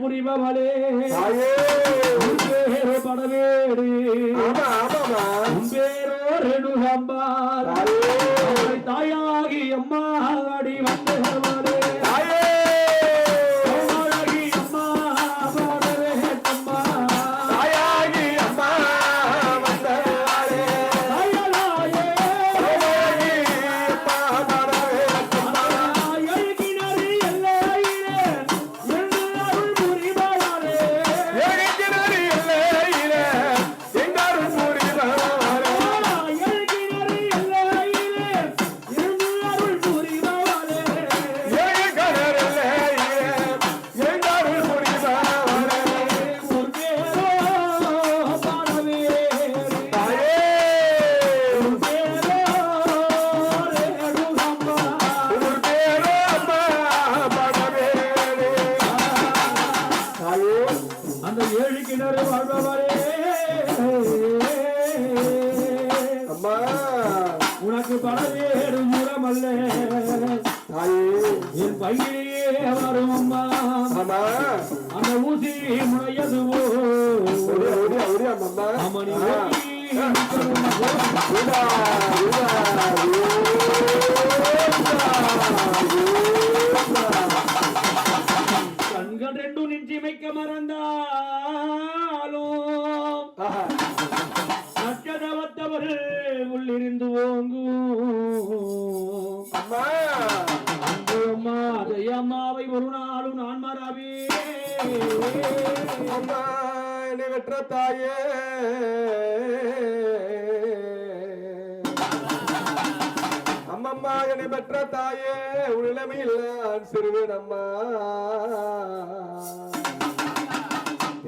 புரிபவளே தாயே உன் பேரோ படவேடு ஆமா ஆமாமா உன் பேரோ ரெணுகம்பார் ஊதா. கண்கள் ரெண்டும் நிச்சயமைக்க மறந்தாலும் ஆஹா. நச்சதவத்தவர்கள் உள்ளிருந்து ஓங்கும் அம்மா அம்மாவை ஒரு நாளும் நான் மறவே அம்மா என்னை தாயே. அம்மம்மா என்னை பெற்ற தாயே உள்நிலைமையில் சிறுவனம்மா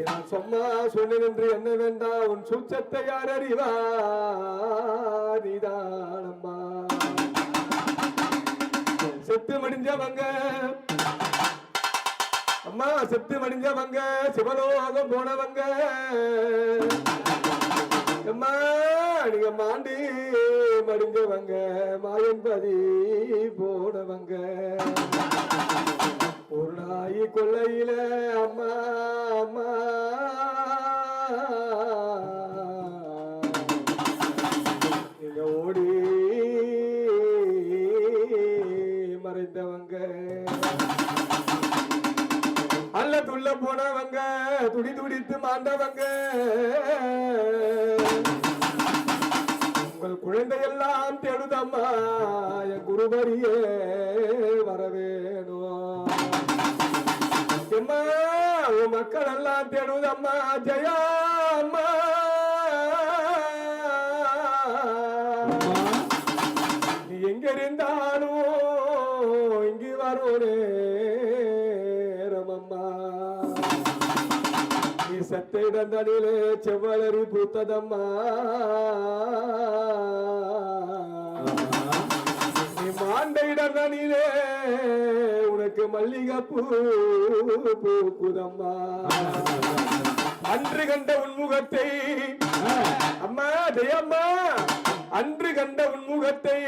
நான் சொன்னா சொன்னேன் என்று என்ன வேண்டாம் உன் சூச்சத்தை யார் அறிவா? நீதான் அம்மா. செத்து மடிஞ்சவங்க அம்மா செத்து மடிஞ்சவங்க சிவலோகம் போனவங்க. அம்மா நீங்க மாண்டி மடிஞ்சவங்க மாயன்பதி போனவங்க. ஒரு நாய் கொள்ளையில அம்மா அம்மா. நீங்க ஓடி மறைந்தவங்க. துடி மாண்டவங்க. உங்கள் குழந்தையெல்லாம் தேடுதம்மா என் குருபரியே வரவேணும்? உன் மக்கள் எல்லாம் தேடுதம்மா ஜெயா அம்மா. நீ எங்க இருந்தாலும் இங்கு வரும் நீ செத்த இடந்தனிலே பூத்ததம்மா. நீ மாண்ட இடந்தனிலே உனக்கு மல்லிகைப்பூ பூக்குதம்மா. அன்று கண்ட உன்முகத்தை அம்மா ஜெயம்மா அன்று கண்ட உன்முகத்தை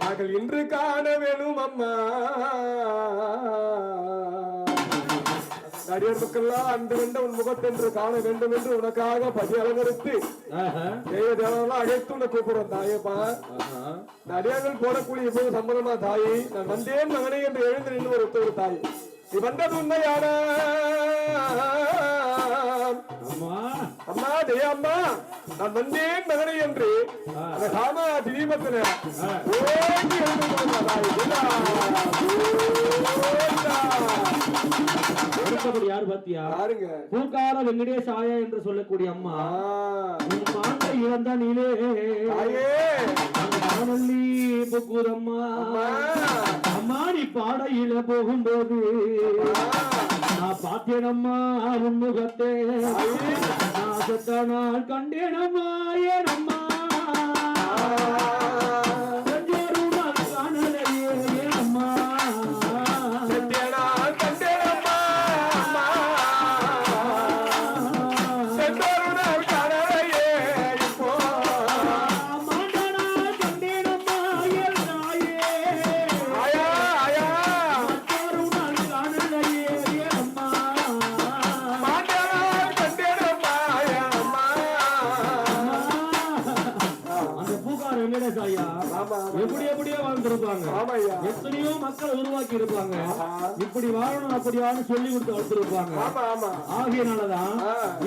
நாங்கள் இன்று காண வேணும் அம்மா நடிகர் மக்கள்லாம் அன்று கண்ட உன் முகத்தை என்று காண வேண்டும் என்று உனக்காக பதி அலங்கரித்து தேவ தேவரெல்லாம் அழைத்து உன்னை கூப்பிடுறோம் தாயப்பா. நடிகர்கள் போடக்கூடிய போது சம்பந்தமா தாய்? நான் வந்தேன் மகனே என்று எழுந்து நின்று ஒரு ஒத்த ஒரு தாய். நீ வந்தது உண்மையான அம்மா. அம்மா ஜெயா அம்மா நான் வந்தேன் மகனை என்று. அந்த காம திடீமத்தின ஓங்கி எழுந்து தாய். அடுத்தபடி யார் பாத்தியா? யாருங்க? பூக்கார வெங்கடேஷ் ஆயா என்று சொல்லக்கூடிய அம்மா. உன் மாட்டை இழந்த நீலே. புக்குதம்மா அம்மா. அம்மா நீ பாடையில போகும்போது நான் பார்த்தேனம்மா உன் முகத்தே. நான் செத்த நாள் கண்டேனம்மா ஏனம்மா இருப்பாங்க. இப்படி வாழணும் அப்படி வாழணும் சொல்லி கொடுத்து வளர்த்திருப்பாங்க. ஆமா ஆமா. ஆகியனாலதான்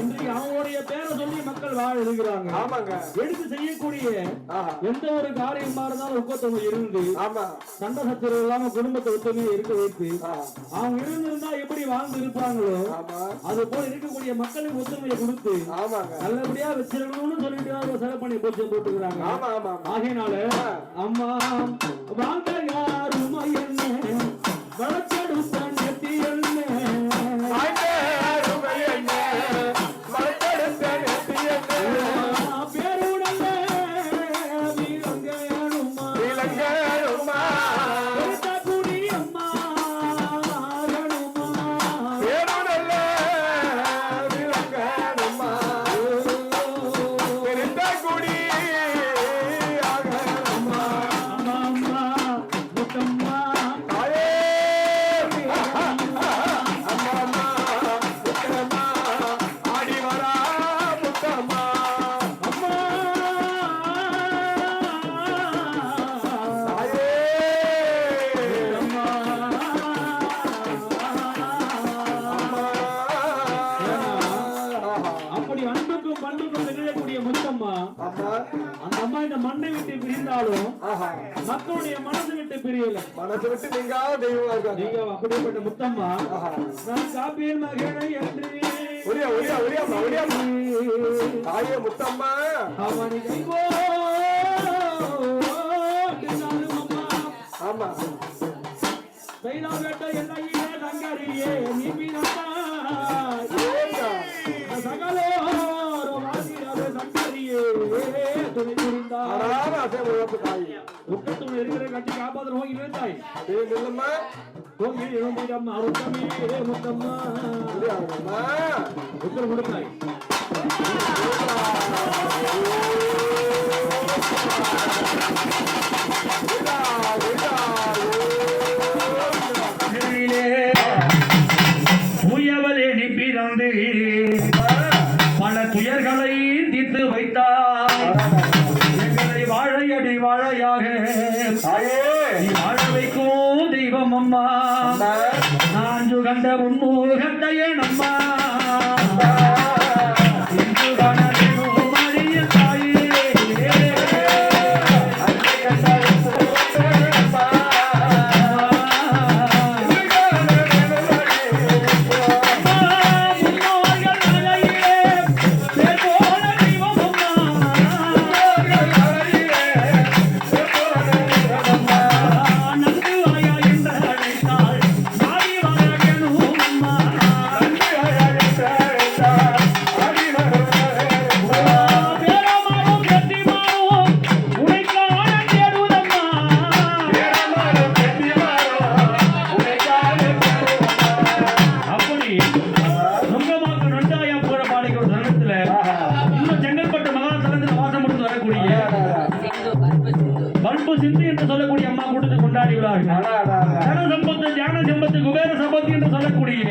இன்றைக்கு அவங்களுடைய பேரை சொல்லி மக்கள் வாழ இருக்கிறாங்க. ஆமாங்க. எடுத்து செய்யக்கூடிய எந்த ஒரு காரியமா இருந்தாலும் ஒப்பத்தவங்க இருந்து ஆமா. சண்டை சச்சரவு இல்லாம குடும்பத்தை ஒத்துமையா இருக்க வைத்து அவங்க இருந்திருந்தா எப்படி வாழ்ந்து இருப்பாங்களோ அது போல இருக்கக்கூடிய மக்களுக்கு ஒத்துமையை கொடுத்து நல்லபடியா வச்சிருக்கணும்னு சொல்லிட்டு செலவு பண்ணி பூஜை போட்டுக்கிறாங்க. ஆமா ஆமா ஆமா. ஆகையினால அம்மா அந்த அம்மா இந்த மண்ணை விட்டு பிரிந்தாலும். மக்களுடைய மனசு விட்டு பிரியல. மனசு விட்டு நீங்காத தெய்வமா இருக்காங்க. நீங்க அப்படிப்பட்ட முத்தம்மா. நான் காப்பியல் மகனை என்று. ஒடியா ஒடியா ஒடியாம்மா ஒடியாம்மா. தாயே முத்தம்மா. அவனை அம்மா ஆமா. தைலா வேட்ட எல்லையிலே தங்கரியே நீ பிறந்தா இருக்கிற நோக்கி நிறுத்தாய் ஏய் நில்லும்மா நோக்கி எழுந்திரம்மா உத்தமே முத்தம்மா ஒடியாம்மா உத்தரவு கொடுத்தாய். என்று சொல்லக்கூடிய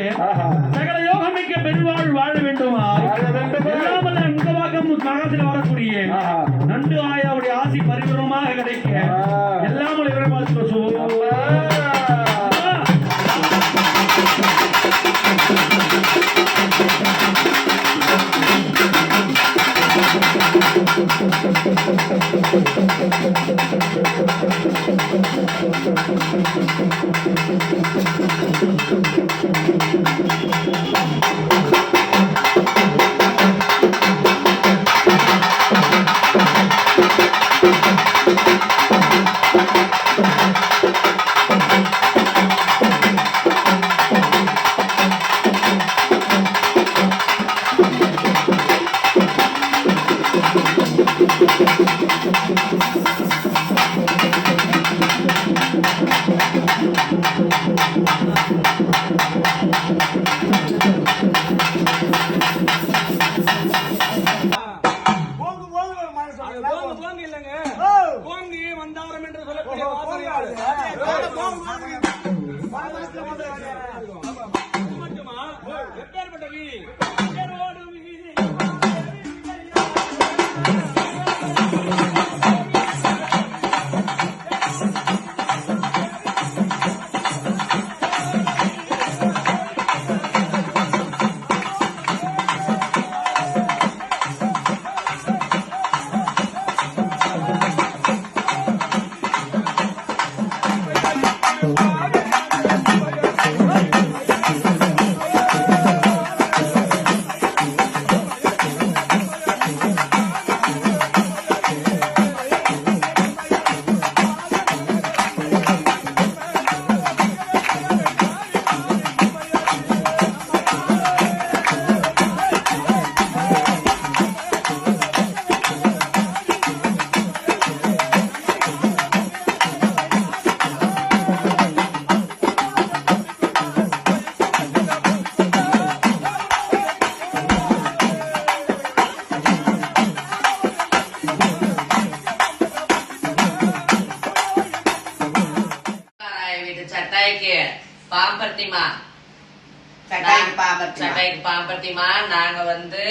வந்து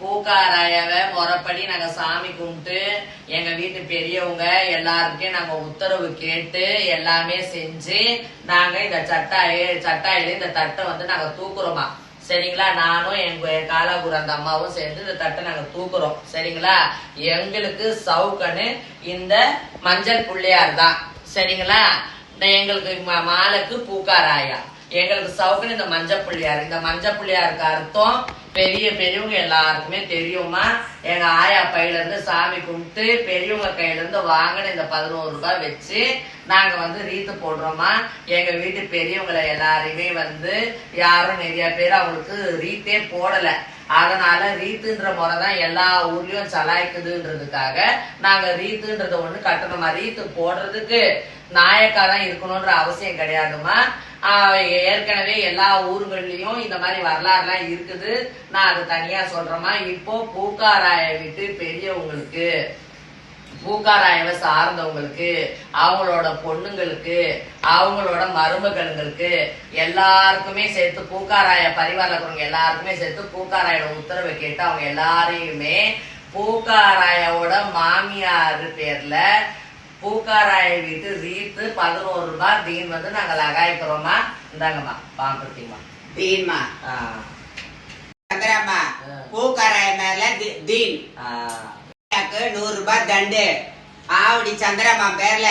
பூக்காராயவை முறைப்படி நாங்க சாமி கும்பிட்டு எங்க வீட்டு பெரியவங்க எல்லாருக்கும் நாங்க உத்தரவு கேட்டு எல்லாமே செஞ்சு நாங்க இந்த சட்டாய சட்டாயில இந்த தட்டை வந்து நாங்க தூக்குறோமா. சரிங்களா? நானும் எங்க காலாபுரம் அந்த அம்மாவும் சேர்ந்து இந்த தட்டை நாங்க தூக்குறோம். சரிங்களா? எங்களுக்கு சவுக்கன்னு இந்த மஞ்சள் புள்ளையார் தான். சரிங்களா? இந்த எங்களுக்கு மாலைக்கு பூக்காராயா. எங்களுக்கு சவுக்குன்னு இந்த மஞ்சள் புள்ளியார். இந்த மஞ்சள் புள்ளியாருக்கு அர்த்தம் பெரிய பெரியவங்க எல்லாருக்குமே தெரியுமா? எங்க ஆயா பையில இருந்து சாமி கும்பிட்டு பெரியவங்க கையில இருந்து வாங்கின இந்த பதினோரு ரூபாய் வச்சு நாங்க வந்து ரீத்து போடுறோமா? எங்க வீட்டு பெரியவங்களை எல்லாரையுமே வந்து யாரும் நிறைய பேர் அவங்களுக்கு ரீத்தே போடல. அதனால ரீத்துன்ற முறை தான் எல்லா ஊர்லயும் சலாய்க்குதுன்றதுக்காக நாங்க ரீத்துன்றத ஒண்ணு கட்டணுமா? ரீத்து போடுறதுக்கு நாயக்கா தான் இருக்கணும்ன்ற அவசியம் கிடையாதுமா? ஏற்கனவே எல்லா ஊர்கள்லயும் இந்த மாதிரி வரலாறுலாம் இருக்குது. நான் அது தனியா சொல்றேமா இப்போ பூக்காராய விட்டு பெரியவங்களுக்கு பூக்காராயவை சார்ந்தவங்களுக்கு அவங்களோட பொண்ணுங்களுக்கு அவங்களோட மருமகளுங்களுக்கு எல்லாருக்குமே சேர்த்து பூக்காராய பரிவாரில் இருக்கிறவங்க எல்லாருக்குமே சேர்த்து பூக்காராயோட உத்தரவை கேட்டு அவங்க எல்லாரையுமே பூக்காராயோட மாமியார் பேர்ல பூக்காராய வீட்டு ரீத்து பதினோரு ரூபாய் தீன் வந்து நாங்க லகாய்க்கிறோமா இந்தாங்கம்மா பாம்படுத்திங்கம்மா தீன்மா? ஆ. பூக்காராய மேல தீன். நூறு ரூபாய் தண்டு. ஆவடி சந்திரம்மா பேர்ல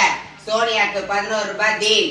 சோனியாக்கு பதினோரு ரூபாய் தீன்.